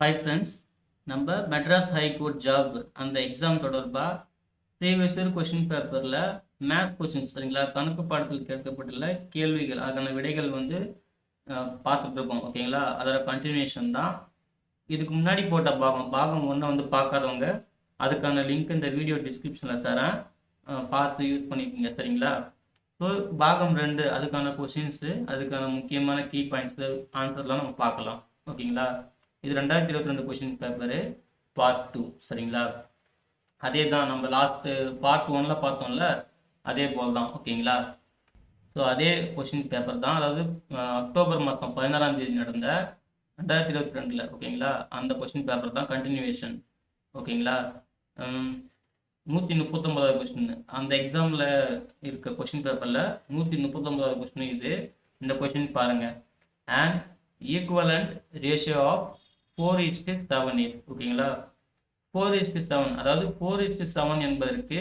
Hi friends நம்ம Madras high court job அந்த exam தொடர்பாக ப்ரீவியஸ் இயர் கொஷின் பேப்பரில் மேத்ஸ் கொஷின்ஸ் சரிங்களா? கணக்கு பாடத்தில் கேட்கப்பட்டுள்ள கேள்விகள் அதுக்கான விடைகள் வந்து பார்த்துட்டு இருக்கோம் ஓகேங்களா? அதோட கண்டினியூஷன் தான். இதுக்கு முன்னாடி போட்ட பாகம் பாகம் ஒன்றை வந்து பார்க்காதவங்க அதுக்கான லிங்க் இந்த வீடியோ டிஸ்கிரிப்ஷனில் தரேன். பார்த்து யூஸ் பண்ணிக்கோங்க சரிங்களா? ஸோ பாகம் ரெண்டு அதுக்கான கொஷின்ஸு அதுக்கான முக்கியமான கீ பாயிண்ட்ஸு ஆன்சர்லாம் நம்ம பார்க்கலாம் ஓகேங்களா? இது ரெண்டாயிரத்தி இருபத்தி ரெண்டு கொஷின் பேப்பரு பார்ட் டூ சரிங்களா? அதே தான் நம்ம லாஸ்ட்டு பார்ட் ஒன்ல பார்த்தோம்ல அதே போல் தான் ஓகேங்களா? ஸோ அதே கொஷின் பேப்பர் தான் அதாவது அக்டோபர் மாதம் பதினாறாம் தேதி நடந்த ரெண்டாயிரத்தி இருபத்தி ரெண்டில் ஓகேங்களா? அந்த கொஸ்டின் பேப்பர் தான் கண்டினியூவேஷன் ஓகேங்களா? நூற்றி முப்பத்தொம்பதாவது கொஸ்டின் அந்த எக்ஸாமில் இருக்க கொஸ்டின் பேப்பரில் நூற்றி முப்பத்தொம்பதாவது கொஸ்டின் இது. இந்த கொஸ்டின் பாருங்கள் and equivalent ratio of four is to seven is ஓகேங்களா ஃபோர் இஸ்டு செவன் அதாவது ஃபோர் இஸ்டு செவன் என்பதற்கு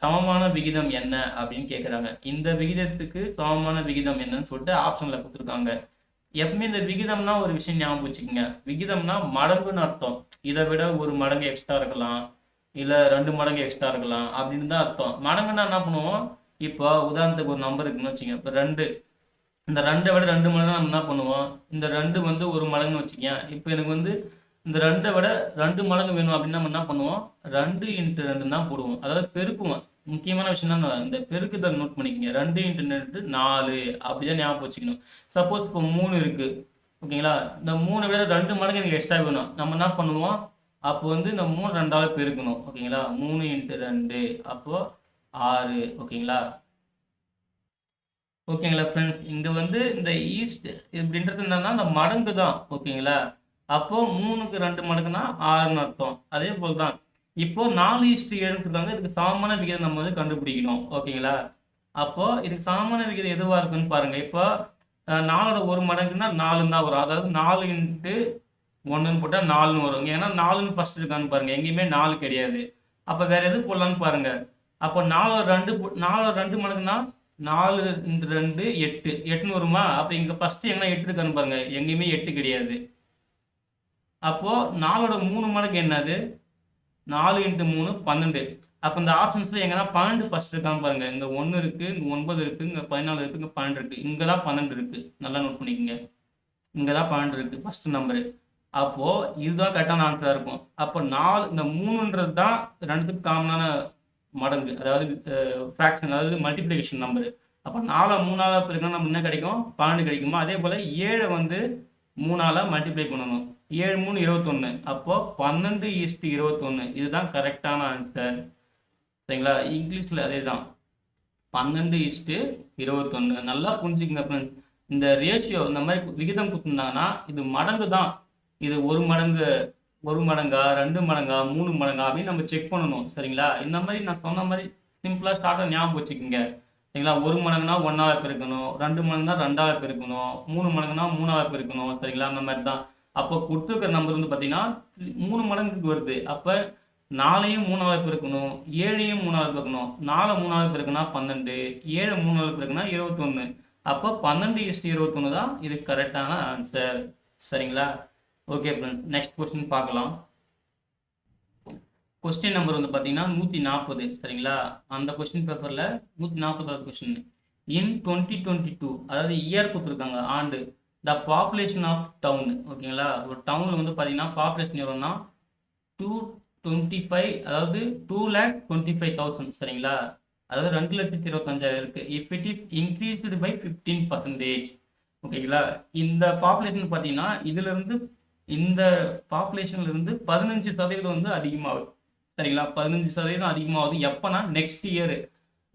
சமமான விகிதம் என்ன அப்படின்னு கேட்குறாங்க இந்த விகிதத்துக்கு சமமான விகிதம் என்னன்னு சொல்லிட்டு ஆப்ஷனில் கொடுத்துருக்காங்க. எப்பவுமே இந்த விகிதம்னா ஒரு விஷயம் ஞாபகம் வச்சுக்கோங்க. விகிதம்னா மடங்குன்னு அர்த்தம். இதை விட ஒரு மடங்கு எக்ஸ்ட்ரா இருக்கலாம். இல்லை ரெண்டு மடங்கு எக்ஸ்ட்ரா இருக்கலாம் அப்படின்னு தான் அர்த்தம். மடங்குன்னா என்ன பண்ணுவோம்? இப்போ உதாரணத்துக்கு ஒரு நம்பர் இருக்குன்னு வச்சுக்கோங்க. இப்போ ரெண்டு. இந்த ரெண்டை விட ரெண்டு மடங்கு நம்ம என்ன பண்ணுவோம்? இந்த ரெண்டு வந்து ஒரு மடங்குன்னு வச்சுக்கேன் இப்போ எனக்கு வந்து இந்த ரெண்டை விட ரெண்டு மடங்கு வேணும் அப்படின்னா நம்ம என்ன பண்ணுவோம்? ரெண்டு இன்ட்டு ரெண்டு தான் போடுவோம். அதாவது பெருக்குவோம். முக்கியமான விஷயம் என்ன இந்த பெருக்குதல் நோட் பண்ணிக்கோங்க. ரெண்டு இன்ட்டு ரெண்டு நாலு. அப்படிதான் ஞாபகம் வச்சுக்கணும். சப்போஸ் இப்போ மூணு இருக்கு. ஓகேங்களா? இந்த மூணு விட ரெண்டு மடங்கு எனக்கு எக்ஸ்ட்ரா வேணும். நம்ம என்ன பண்ணுவோம்? அப்போ வந்து இந்த மூணு ரெண்டாவது பெருக்கணும். ஓகேங்களா? மூணு இன்ட்டு ரெண்டு. அப்போ ஆறு. ஓகேங்களா? ஓகேங்களா ஃப்ரெண்ட்ஸ் இங்கே வந்து இந்த ஈஸ்ட் இப்படின்றது என்னன்னா இந்த மடங்கு தான் ஓகேங்களா? அப்போ மூணுக்கு ரெண்டு மடங்குனா ஆறுன்னு அர்த்தம். அதே போல் தான் இப்போ நாலு ஈஸ்ட் ஏழுன்னு இதுக்கு சமமான விகிதம் நம்ம வந்து கண்டுபிடிக்கணும் ஓகேங்களா? அப்போ இதுக்கு சமமான விகிதம் எதுவாக இருக்குன்னு பாருங்க. இப்போ நாலோட ஒரு மடங்குன்னா நாலுன்னு தான் வரும். அதாவது நாலு இன்ட்டு ஒன்றுன்னு போட்டால் நாலுன்னு வரும். ஏன்னா நாலுன்னு ஃபர்ஸ்ட் இருக்கான்னு பாருங்க. எங்கேயுமே நாலு கிடையாது. அப்போ வேற எது போடலான்னு பாருங்க. அப்போ நாலோ ரெண்டு நாலோ ரெண்டு மடங்குன்னா நாலு ரெண்டு எட்டு. எட்டுன்னு வருமா? அப்போ இங்கே ஃபஸ்ட்டு எங்கன்னா எட்டு இருக்கான்னு பாருங்க. எங்கேயுமே எட்டு கிடையாது. அப்போது நாலோட மூணு மடங்கு என்னது? நாலு இன்ட்டு மூணு பன்னெண்டு. அப்போ இந்த ஆப்ஷன்ஸில் எங்கன்னா பன்னெண்டு ஃபஸ்ட் இருக்கான்னு பாருங்க. இங்கே ஒன்று இருக்குது இங்கே ஒன்பது இருக்குது இங்கே பதினாலு இருக்குது இங்கே பன்னெண்டு இருக்குது இங்கே தான் பன்னெண்டு இருக்குது நல்லா நோட் பண்ணிக்கோங்க. இங்கே தான் பன்னெண்டு இருக்குது ஃபர்ஸ்ட் நம்பரு அப்போது இதுதான் கரெக்டான ஆன்சராக இருக்கும். அப்போ நாலு இந்த மூணுன்றது தான் ரெண்டுத்துக்கு காமனான மடங்கு அதாவது ஃப்ராக்ஷன் அதாவது மல்டிப்ளிகேஷன் நம்பர் அப்போ நாலாக மூணால பிறகுனா நம்ம என்ன கிடைக்கும்? பன்னெண்டு கிடைக்குமா? அதே போல் ஏழை வந்து மூணால மல்டிப்ளை பண்ணணும். ஏழு மூணு இருபத்தொன்று அப்போது பன்னெண்டு ஈஸ்ட் இருபத்தொன்று இதுதான் கரெக்டான ஆன்சர் சரிங்களா? இங்கிலீஷில் அதே தான் பன்னெண்டு இஸ்ட்டு இருபத்தொன்று நல்லா புரிஞ்சுக்கங்க ஃப்ரெண்ட்ஸ் இந்த ரேஷியோ இந்த மாதிரி விகிதம் கொடுத்துருந்தாங்கன்னா இது மடங்கு தான் இது ஒரு மடங்கு ஒரு மடங்கா ரெண்டு மடங்கா மூணு மடங்கா அப்படின்னு நம்ம செக் பண்ணணும். சரிங்களா? இந்த மாதிரி நான் சொன்ன மாதிரி சிம்பிளாக ஸ்டார்ட்டாக ஞாபகம் வச்சுக்கோங்க. சரிங்களா? ஒரு மடங்குனா ஒன்றாவது பெருக்கணும். ரெண்டு மடங்குனா ரெண்டாவது பெருக்கணும். மூணு மடங்குனா மூணாவது பெருக்கணும். சரிங்களா? அந்த மாதிரி தான். அப்போ கொடுத்துருக்கிற நம்பர் வந்து பார்த்தீங்கன்னா மூணு மடங்குக்கு வருது. அப்போ நாலையும் மூணாவது பெருக்கணும். ஏழையும் மூணாவது பெருக்கணும். நாலு மூணாவது பெருக்குனா பன்னெண்டு. ஏழு மூணாவது பெருக்குனா இருபத்தொன்று அப்போ பன்னெண்டு எஸ்டி இருபத்தொன்று தான் இது கரெக்டான ஆன்சர் சரிங்களா? ஓகே ஃப்ரெண்ட்ஸ் நெக்ஸ்ட் கொஸ்டின் பார்க்கலாம். கொஸ்டின் நம்பர் வந்து பார்த்தீங்கன்னா நூற்றி நாற்பது சரிங்களா? அந்த கொஸ்டின் பேப்பரில் நூற்றி நாற்பதாவது question in twenty twenty two அதாவது இயர் கொடுத்துருக்காங்க ஆண்டு த பாப்புலேஷன் ஆஃப் டவுன் ஓகேங்களா? ஒரு டவுனில் வந்து பார்த்தீங்கன்னா பாப்புலேஷன் எவ்வளோன்னா டூ டுவெண்ட்டி ஃபைவ் அதாவது two lakhs twenty five thousand சரிங்களா? அதாவது ரெண்டு லட்சத்தி இருபத்தஞ்சாயிரம் இருக்குது if it is increased by fifteen percentage ஓகேங்களா? இந்த பாப்புலேஷன் பார்த்தீங்கன்னா இதுலேருந்து இந்த பாப்புலேஷன்ல இருந்து பதினஞ்சு சதவீதம் வந்து அதிகமாகுது. சரிங்களா? பதினஞ்சு சதவீதம் அதிகமாகுது. எப்போனா நெக்ஸ்ட் இயர்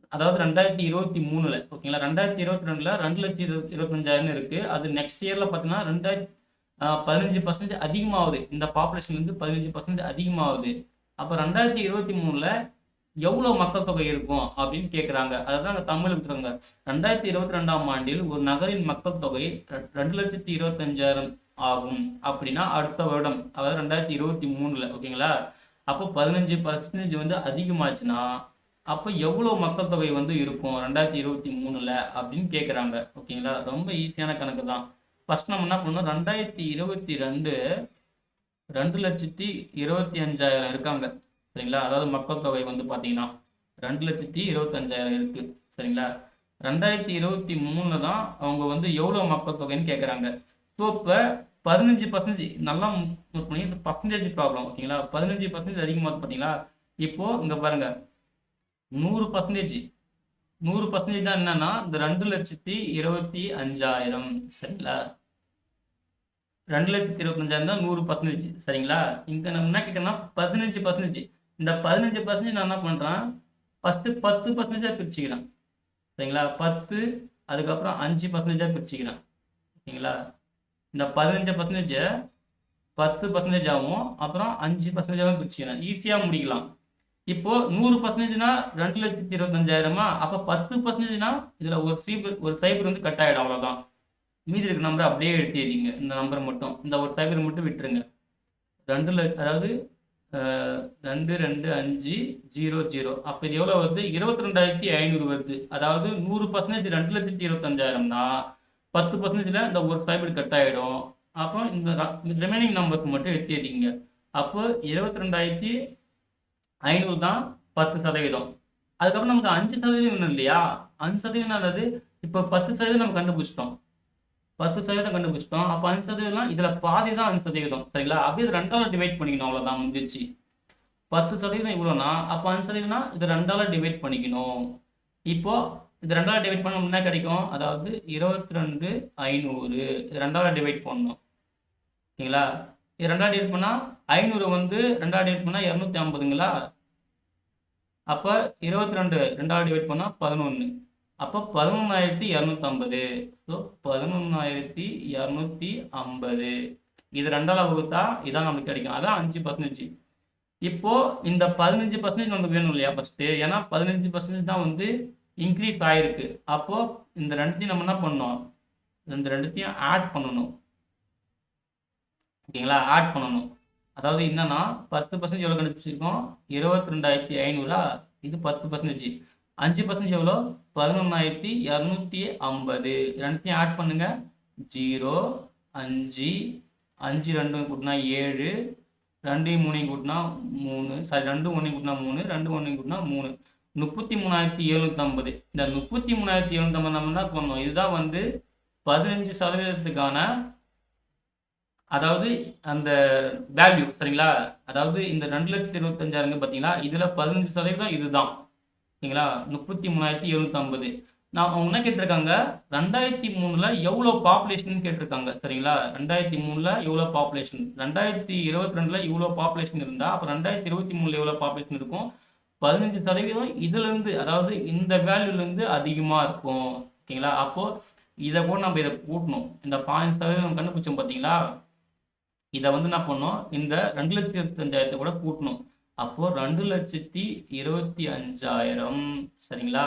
அதாவது ரெண்டாயிரத்தி இருபத்தி மூணுல. ஓகேங்களா? ரெண்டாயிரத்தி இருபத்தி ரெண்டுல ரெண்டு லட்சத்தி இருபத்தி இருபத்தஞ்சாயிரம் இருக்கு. அது நெக்ஸ்ட் இயர்ல பார்த்தீங்கன்னா ரெண்டாயிரத்தி பதினஞ்சு பர்சன்ட் அதிகமாகுது. இந்த பாப்புலேஷன்ல இருந்து பதினஞ்சு பர்சன்ட் அதிகமாகுது. அப்போ ரெண்டாயிரத்தி இருபத்தி மூணுல எவ்வளோ மக்கள் தொகை இருக்கும் அப்படின்னு கேட்குறாங்க அதுதான் அங்கே தமிழ் இருக்கிறாங்க ரெண்டாயிரத்தி இருபத்தி ரெண்டாம் ஆண்டில் ஒரு நகரின் மக்கள் தொகை ரெ- ரெண்டு லட்சத்தி இருபத்தஞ்சாயிரம். ஆகும் அப்படின்னா அடுத்த வருடம் அதாவது ரெண்டாயிரத்தி இருபத்தி மூணில் ஓகேங்களா? அப்போ பதினஞ்சு பர்சன்டேஜ் வந்து அதிகமாச்சுன்னா அப்போ எவ்வளோ மக்கள் தொகை வந்து இருக்கும் ரெண்டாயிரத்தி இருபத்தி மூணில் அப்படின்னு கேட்குறாங்க ஓகேங்களா? ரொம்ப ஈஸியான கணக்கு தான். ஃபஸ்ட் நம்ம என்ன பண்ணணும்? ரெண்டாயிரத்தி இருபத்தி ரெண்டு ரெண்டு லட்சத்தி இருபத்தி அஞ்சாயிரம் இருக்காங்க சரிங்களா? அதாவது மக்கள் தொகை வந்து பார்த்தீங்கன்னா ரெண்டு லட்சத்தி இருபத்தஞ்சாயிரம் இருக்கு சரிங்களா? ரெண்டாயிரத்தி இருபத்தி மூணில் தான் அவங்க வந்து எவ்வளோ மக்கள் தொகைன்னு கேட்குறாங்க ஸோ இப்போ பதினஞ்சு பர்சன்டேஜ் நல்லா நோட் பண்ணி பர்சன்டேஜ் ப்ராப்ளம் ஓகேங்களா? பதினஞ்சு பர்சன்டேஜ் அதிகமாக பார்த்தீங்களா இப்போது இங்கே பாருங்கள் நூறு பர்சன்டேஜ் நூறு பர்சன்டேஜ் தான் என்னன்னா இந்த ரெண்டு லட்சத்தி இருபத்தி அஞ்சாயிரம். சரிங்களா? ரெண்டு லட்சத்தி இருபத்தஞ்சாயிரம் தான் நூறு பர்சன்டேஜ் சரிங்களா? இங்கே நான் என்ன கேட்டேன்னா பதினஞ்சு பர்சன்டேஜ் இந்த பதினஞ்சு பர்சன்டேஜ் நான் என்ன பண்ணுறேன் ஃபஸ்ட்டு பத்து பர்சன்டேஜாக பிரிச்சுக்கிறேன். சரிங்களா? பத்து அதுக்கப்புறம் அஞ்சு பர்சன்டேஜாக பிரிச்சுக்கிறேன். ஓகேங்களா? இந்த பதினஞ்சு பர்சன்டேஜை பத்து பர்சன்டேஜ் ஆகும் அப்புறம் அஞ்சு பர்சன்டேஜாகவும் பிரிச்சுக்கிறேன் ஈஸியாக முடிக்கலாம். இப்போ நூறு பர்சன்டேஜ்னா ரெண்டு லட்சத்தி இருபத்தஞ்சாயிரமா? அப்போ பத்து பர்சன்டேஜ்னா இதில் ஒரு சைபர் ஒரு சைபர் வந்து கட் ஆகிடும் அவ்வளோதான் மீதி இருக்க நம்பரை அப்படியே எடுத்து இந்த நம்பர் மட்டும். இந்த ஒரு சைபர் மட்டும் விட்டுருங்க. ரெண்டு லட்ச அதாவது ரெண்டு ரெண்டு அஞ்சு ஜீரோ ஜீரோ அப்போ இது எவ்வளோ வருது? இருபத்தி ரெண்டாயிரத்தி ஐநூறு வருது. அதாவது நூறு பர்சன்டேஜ் ரெண்டு லட்சத்தி இருபத்தஞ்சாயிரம்னா பத்து பர்சன்டேஜில் இந்த ஒரு சதவீடு கட் ஆகிடும் அப்போ இந்த ரிமைனிங் நம்பர்ஸ் மட்டும் எடுத்து எழுதிங்க அப்போ இருபத்தி ரெண்டாயிரத்தி ஐநூறு தான் பத்து சதவீதம். அதுக்கப்புறம் நமக்கு அஞ்சு சதவீதம் இல்லையா? அஞ்சு சதவீதம் அல்லது இப்போ பத்து சதவீதம் நம்ம கண்டுபிடிச்சிட்டோம். பத்து சதவீதம் கண்டுபிடிச்சிட்டோம். அப்போ அஞ்சு சதவீதம் இதில் பாதி தான் அஞ்சு சதவீதம். சரிங்களா? அப்படியே இது ரெண்டாவது டிவைட் பண்ணிக்கணும். அவ்வளோதான் முடிஞ்சிச்சு. பத்து சதவீதம் இவ்வளோனா அப்போ அஞ்சு சதவீதம்னா இது ரெண்டால டிவைட் பண்ணிக்கணும். இப்போ இது ரெண்டாவது டிவைட் பண்ண என்ன கிடைக்கும். அதாவது இருபத்தி ரெண்டு ஐநூறு. இது ரெண்டாவது டிவைட் பண்ணணும் ஓகேங்களா? இது ரெண்டாவது டிவைட் பண்ணால் ஐநூறு வந்து ரெண்டாவது டிவைட் பண்ணால் இரநூத்தி ஐம்பதுங்களா? அப்போ இருபத்தி ரெண்டு ரெண்டாவது டிவைட் பண்ணால் பதினொன்று அப்போ பதினொன்றாயிரத்தி இரநூத்தம்பது ஸோ பதினொன்றாயிரத்தி இரநூத்தி ஐம்பது. இது ரெண்டாவது வகுத்தா இதான் நமக்கு கிடைக்கும். அதான் அஞ்சு பர்சன்டேஜ் இப்போ இந்த பதினஞ்சு பர்சன்டேஜ் நமக்கு வேணும் இல்லையா ஃபஸ்ட்டு ஏன்னா பதினஞ்சு பர்சன்டேஜ் தான் வந்து இன்க்ரீஸ் ஆயிருக்கு. அப்போ இந்த ரெண்டுத்தையும் நம்ம என்ன பண்ணணும்? இந்த ரெண்டுத்தையும் ஆட் பண்ணணும். ஓகேங்களா? ஆட் பண்ணணும். அதாவது என்னன்னா பத்து பர்சன்டேஜ் எவ்வளோ கண்டுபிடிச்சிருக்கோம்? இருபத்தி ரெண்டாயிரத்தி ஐநூறா? இது பத்து பர்சன்டேஜ் அஞ்சு பர்சன்டேஜ் எவ்வளோ? பதினொன்றாயிரத்தி இரநூத்தி ஐம்பது. ரெண்டுத்தையும் ஆட் பண்ணுங்க. ஜீரோ அஞ்சு அஞ்சு ரெண்டு கூட்டினா ஏழு ரெண்டு மூணு கூட்டினா மூணு சாரி ரெண்டு ஒன்று கூட்டினா மூணு ரெண்டு ஒன்று கூட்டினா மூணு. முப்பத்தி மூணாயிரத்தி எழுநூற்றம்பது இந்த முப்பத்தி மூணாயிரத்தி எழுநூற்றம்பது நம்ம என்ன பண்ணோம் இதுதான் வந்து பதினஞ்சு சதவீதத்துக்கான அதாவது அந்த வேல்யூ சரிங்களா? அதாவது இந்த ரெண்டு லட்சத்தி இருபத்தஞ்சாயிரம் பார்த்தீங்கன்னா இதில் பதினஞ்சு சதவீதம் இதுதான். சரிங்களா? முப்பத்தி மூணாயிரத்தி எழுநூற்றம்பது நான் அவங்க என்ன கேட்டிருக்காங்க? ரெண்டாயிரத்தி மூணில் எவ்வளோ பாப்புலேஷன் கேட்டிருக்காங்க சரிங்களா? ரெண்டாயிரத்தி மூணில் எவ்வளோ பாப்புலேஷன் ரெண்டாயிரத்தி இருபத்தி ரெண்டில் இவ்வளோ பாப்புலேஷன் இருந்தால் அப்போ ரெண்டாயிரத்தி இருபத்தி மூணில் எவ்வளோ பாப்புலேஷன் இருக்கும்? பதினஞ்சு சதவீதம் இதுலேருந்து அதாவது இந்த வேல்யூலேருந்து அதிகமாக இருக்கும். ஓகேங்களா? அப்போது இதை கூட நம்ம இதை கூட்டணும். இந்த பாஞ்சு சதவீதம் கண்டுபிடிச்சோம் பார்த்தீங்களா இதை வந்து என்ன பண்ணோம் இந்த ரெண்டு லட்சத்தி இருபத்தஞ்சாயிரத்தை கூட கூட்டணும். அப்போது ரெண்டு லட்சத்தி இருபத்தி அஞ்சாயிரம். சரிங்களா?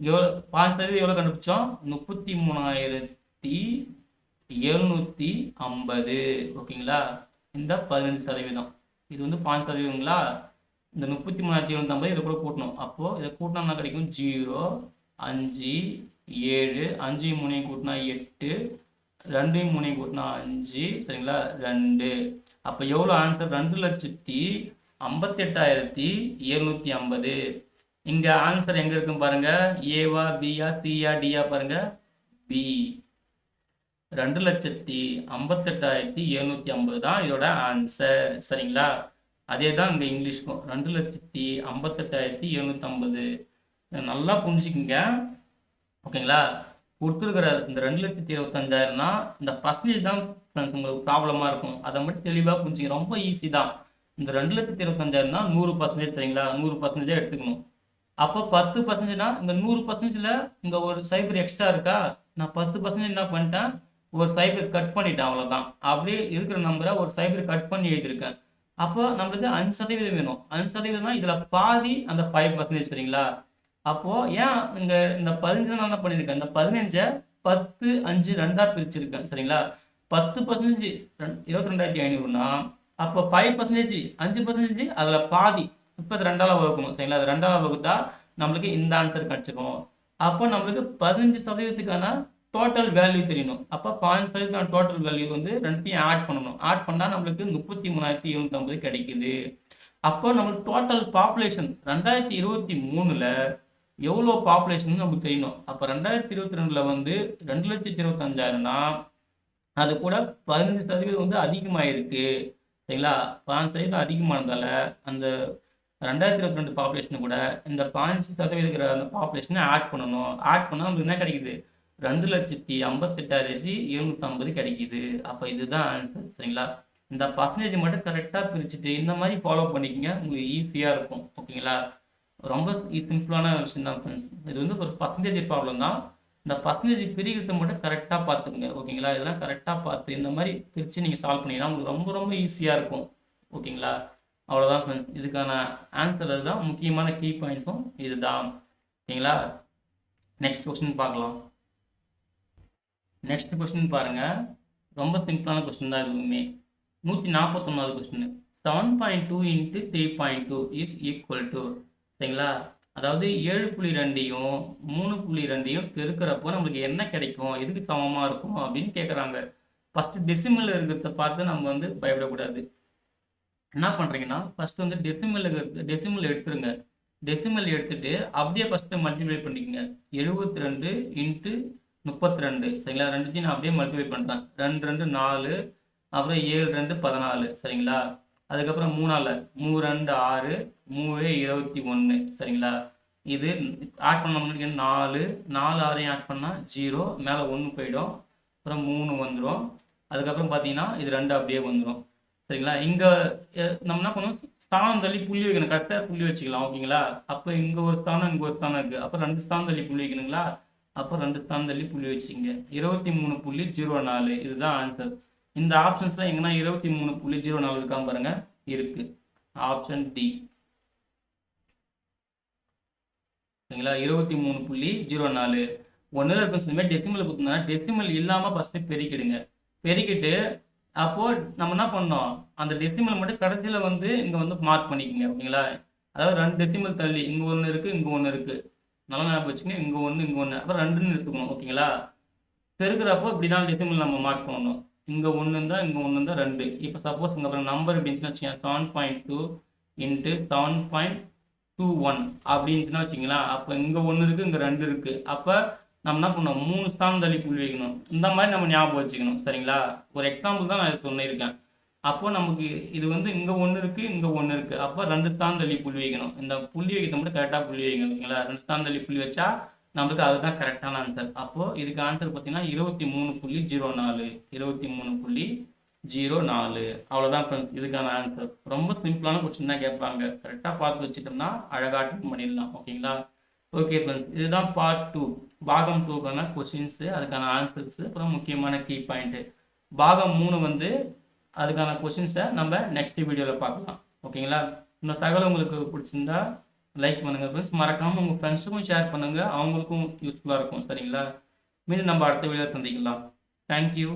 எவ்வளோ பாஞ்சு சதவீதம் எவ்வளோ கண்டுபிடிச்சோம்? முப்பத்தி மூணாயிரத்தி எழுநூற்றி ஐம்பது. ஓகேங்களா? இந்த பதினஞ்சு சதவீதம். இது வந்து பாஞ்சு சதவீதங்களா? இந்த முப்பத்தி மூணாயிரத்தி எழுநூற்றம்பது இதை கூட கூட்டணும். அப்போது இதை கூட்டினோம்னா கிடைக்கும்? ஜீரோ அஞ்சு ஏழு அஞ்சு மூணையும் கூட்டினா எட்டு ரெண்டு மூணையும் கூட்டினா அஞ்சு சரிங்களா? ரெண்டு. அப்போ எவ்வளோ ஆன்சர் ரெண்டு லட்சத்தி ஐம்பத்தெட்டாயிரத்தி எழுநூற்றி ஐம்பது. இங்கே ஆன்சர் எங்கே இருக்குன்னு பாருங்கள் ஏவா பியா சியா டியா பாருங்கள் பி ரெண்டு லட்சத்தி ஐம்பத்தெட்டாயிரத்தி எழுநூற்றி ஐம்பது தான் இதோட ஆன்சர் சரிங்களா? அதே தான் இங்கே இங்கிலீஷ்க்கும் ரெண்டு லட்சத்தி ஐம்பத்தெட்டாயிரத்தி எழுநூற்றம்பது நல்லா புரிஞ்சுக்கிங்க. ஓகேங்களா? கொடுத்துருக்கிற இந்த ரெண்டு லட்சத்தி இருபத்தஞ்சாயிரம்னா இந்த பர்சன்டேஜ் தான் ஃப்ரெண்ட்ஸ் உங்களுக்கு ப்ராப்ளமாக இருக்கும். அதை மட்டும் தெளிவாக புரிஞ்சுக்க. ரொம்ப ஈஸி தான். இந்த ரெண்டு லட்சத்தி இருபத்தஞ்சாயிரம்னா நூறு பர்சன்டேஜ் சரிங்களா? நூறு பர்சன்டேஜாக எடுத்துக்கணும். அப்போ பத்து பர்சன்டேஜ்னா இந்த நூறு பர்சன்டேஜில் இங்கே ஒரு சைபர் எக்ஸ்ட்ரா இருக்கா? நான் பத்து பர்சன்டேஜ் என்ன பண்ணிட்டேன்? ஒரு சைபர் கட் பண்ணிட்டேன் அவ்வளோதான் அப்படியே இருக்கிற நம்பரை ஒரு சைபர் கட் பண்ணி எழுதியிருக்கேன். அப்போ நம்மளுக்கு அஞ்சு சதவீதம் வேணும். அஞ்சு சதவீதம்னா இதில் பாதி அந்த ஃபைவ் பர்சன்டேஜ் சரிங்களா? அப்போது ஏன் இந்த இந்த பதினஞ்சு நான் என்ன பண்ணியிருக்கேன்? இந்த பதினஞ்சை பத்து அஞ்சு ரெண்டாக பிரிச்சிருக்கேன். சரிங்களா? பத்து பர்சன்டேஜ் இருபத்தி ரெண்டாயிரத்தி ஐநூறுனா அப்போ ஃபைவ் பர்சன்டேஜ் அஞ்சு பர்சன்டேஜ் அதில் பாதி முப்பத்தி அது வகுக்கணும். சரிங்களா? அது ரெண்டால வகுத்தா நம்மளுக்கு இந்த ஆன்சர் கிடச்சிக்கும் அப்போ நம்மளுக்கு பதினஞ்சு சதவீதத்துக்கான டோட்டல் வேல்யூ தெரியணும். அப்போ பாயிண்ட் சதவீதம் டோட்டல் வேல்யூ வந்து ரெண்டுத்தையும் ஆட் பண்ணணும். ஆட் பண்ணால் நம்மளுக்கு முப்பத்தி மூணாயிரத்தி எழுநூற்றம்பது கிடைக்குது. அப்போ நம்மளுக்கு டோட்டல் பாப்புலேஷன் ரெண்டாயிரத்தி இருபத்தி மூணில் எவ்வளோ பாப்புலேஷன் நமக்கு தெரியணும். அப்போ ரெண்டாயிரத்தி இருபத்தி ரெண்டில் வந்து ரெண்டு லட்சத்தி இருபத்தஞ்சாயிரம்னா அது கூட பதினஞ்சு சதவீதம் வந்து அதிகமாயிருக்கு. சரிங்களா? பதினஞ்சு சதவீதம் அதிகமானதால அந்த ரெண்டாயிரத்தி இருபத்தி ரெண்டு பாப்புலேஷன் கூட இந்த பதினஞ்சு சதவீதம் இருக்கிற அந்த பாப்புலேஷனை ஆட் பண்ணணும். ஆட் பண்ணால் நமக்கு என்ன கிடைக்குது? ரெண்டு லட்சத்தி ஐம்பத்தெட்டாயிரத்தி எழுநூற்றம்பது கிடைக்குது. அப்போ இதுதான் ஆன்சர் சரிங்களா? இந்த பர்சன்டேஜ் மட்டும் கரெக்டாக பிரிச்சுட்டு இந்த மாதிரி ஃபாலோ பண்ணிக்கங்க. உங்களுக்கு ஈஸியாக இருக்கும். ஓகேங்களா? ரொம்ப சிம்பிளான விஷயம் தான் ஃப்ரெண்ட்ஸ் இது வந்து ஒரு பர்சன்டேஜ் ப்ராப்ளம் தான். இந்த பர்சன்டேஜ் பிரிக்கிறத மட்டும் கரெக்டாக பார்த்துக்குங்க. ஓகேங்களா? இதெல்லாம் கரெக்டாக பார்த்து இந்த மாதிரி பிரித்து நீங்கள் சால்வ் பண்ணிங்கன்னா உங்களுக்கு ரொம்ப ரொம்ப ஈஸியாக இருக்கும். ஓகேங்களா? அவ்வளோதான் ஃப்ரெண்ட்ஸ் இதுக்கான ஆன்சர் அதுதான். முக்கியமான கீ பாயிண்ட்ஸும் இதுதான். ஓகேங்களா? நெக்ஸ்ட் கொஸ்டின் பார்க்கலாம். நெக்ஸ்ட் கொஸ்டின் பாருங்கள் ரொம்ப சிம்பிளான கொஸ்டின் தான் இதுவுமே. நூற்றி நாற்பத்தொன்னாவது question seven point two into three point two is equal to சரிங்களா? அதாவது ஏழு புள்ளி ரெண்டையும் மூணு புள்ளி ரெண்டையும் பெருக்கிறப்போ நம்மளுக்கு என்ன கிடைக்கும்? எதுக்கு சமமாக இருக்கும்? அப்படின்னு கேட்குறாங்க ஃபஸ்ட்டு டெசிமல் இருக்கிறத பார்த்து நம்ம வந்து பயப்படக்கூடாது. என்ன பண்ணுறீங்கன்னா ஃபஸ்ட்டு வந்து டெசிமல் இருக்கிறது டெசிமல் எடுத்துருங்க. டெசிமல் எடுத்துகிட்டு அப்படியே ஃபஸ்ட்டு மல்டிப்ளை பண்ணிக்கோங்க. எழுபத்தி ரெண்டு இன்ட்டு முப்பத்தி ரெண்டு சரிங்களா? ரெண்டுத்தையும் நான் அப்படியே மல்டிப்ளை பண்ணுறேன் ரெண்டு ரெண்டு நாலு அப்புறம் ஏழு ரெண்டு பதினாலு. சரிங்களா? அதுக்கப்புறம் மூணால் மூ ரெண்டு ஆறு மூணு இருபத்தி ஒன்று சரிங்களா? இது ஆட் பண்ண முன்னாடி நாலு நாலு ஆறையும் ஆட் பண்ணால் ஜீரோ மேலே ஒன்று போயிடும். அப்புறம் மூணு வந்துடும் அதுக்கப்புறம் பார்த்தீங்கன்னா இது ரெண்டு அப்படியே வந்துடும் சரிங்களா? இங்கே நம்ம என்ன பண்ணுவோம்? ஸ்தானம் தள்ளி புள்ளி வைக்கணும். கரெக்டாக புள்ளி வச்சுக்கலாம். ஓகேங்களா? அப்போ இங்கே ஒரு ஸ்தானம் இங்கே ஒரு ஸ்தானம் இருக்குது அப்போ ரெண்டு ஸ்தானம் தள்ளி புள்ளி வைக்கணுங்களா? அப்போ ரெண்டு ஸ்தானம் தள்ளி புள்ளி வச்சுங்க இருபத்தி மூணு புள்ளி ஜீரோ நாலு. இதுதான் ஆன்சர் இந்த ஆப்ஷன்ஸ்லாம் எங்கன்னா இருபத்தி மூணு புள்ளி ஜீரோ நாலு இருக்காம பாருங்க. இருக்கு. ஆப்ஷன் டி சரிங்களா? இருபத்தி மூணு புள்ளி ஜீரோ நாலு. ஒன்றில் இருக்க சொல்லுமே டெசிமல் கொடுத்தோம்னா டெசிமல் இல்லாமல் ஃபஸ்ட்டு பெருக்கிடுங்க. பெருக்கிட்டு அப்போது நம்ம என்ன பண்ணோம்? அந்த டெசிமல் மட்டும் கடைசியில் வந்து இங்கே வந்து மார்க் பண்ணிக்கோங்க. ஓகேங்களா? அதாவது ரெண்டு டெசிமல் தள்ளி. இங்கே ஒன்று இருக்குது இங்கே ஒன்று இருக்குது நல்லா ஞாபகம் வச்சுங்க இங்கே ஒன்று இங்கே ஒன்று அப்புறம் ரெண்டுன்னு எடுத்துக்கணும் ஓகேங்களா? பெருக்கிறப்போ இப்படி தான் டெசிமல் நம்ம மார்க் பண்ணணும். இங்கே ஒன்று இருந்தால் இங்கே ஒன்று இருந்தால் ரெண்டு. இப்போ சப்போஸ் இங்கே அப்புறம் நம்பர் இப்படின்னு வச்சுக்கோங்க. Seven point two into seven point two one அப்படின்னுச்சுன்னா வச்சிங்களேன் அப்போ இங்கே ஒன்று இருக்குது இங்கே ரெண்டு இருக்குது அப்போ நம்ம என்ன பண்ணோம் மூணு ஸ்தானம் தள்ளி புள்ளி வைக்கணும். இந்த மாதிரி நம்ம ஞாபகம் வச்சுக்கணும். சரிங்களா? ஒரு எக்ஸாம்பிள் தான் நான் சொன்னிருக்கேன். அப்போ நமக்கு இது வந்து இங்கே ஒன்று இருக்குது இங்கே ஒன்று இருக்குது அப்போ ரெண்டு ஸ்தான் தள்ளி புள்ளி வைக்கணும். இந்த புள்ளி வைக்கிறத மட்டும் கரெக்டாக புள்ளி வைக்கணும் ஓகேங்களா? ரெண்டு ஸ்தான் தள்ளி புள்ளி வச்சா நம்மளுக்கு அதுதான் கரெக்டான ஆன்சர் அப்போது இதுக்கு ஆன்சர் பார்த்தீங்கன்னா இருபத்தி மூணு புள்ளி ஜீரோ நாலு. இருபத்தி மூணு புள்ளி ஜீரோ நாலு. அவ்வளோதான் ஃப்ரெண்ட்ஸ் இதுக்கான ஆன்சர் ரொம்ப சிம்பிளான கொஸ்டின் தான் கேட்பாங்க. கரெக்டாக பார்த்து வச்சுட்டோம்னா அழகாக அட்டன் பண்ணிடலாம் ஓகேங்களா? ஓகே ஃப்ரெண்ட்ஸ் இதுதான் பார்ட் டூ பாகம் டூக்கான கொஸ்டின்ஸு அதுக்கான ஆன்சர்ஸு அப்புறம் முக்கியமான கீ பாயிண்ட்டு பாகம் மூணு வந்து அதுக்கான கொஸ்டின்ஸை நம்ம நெக்ஸ்ட் வீடியோவில் பார்க்கலாம். ஓகேங்களா? இந்த தகவல் உங்களுக்கு பிடிச்சிருந்தா லைக் பண்ணுங்கள் ஃப்ரெண்ட்ஸ் மறக்காமல் உங்கள் ஃப்ரெண்ட்ஸுக்கும் ஷேர் பண்ணுங்கள் அவங்களுக்கும் யூஸ்ஃபுல்லாக இருக்கும். சரிங்களா? மீண்டும் நம்ம அடுத்த வீடியோவில் சந்திக்கலாம். தேங்க்யூ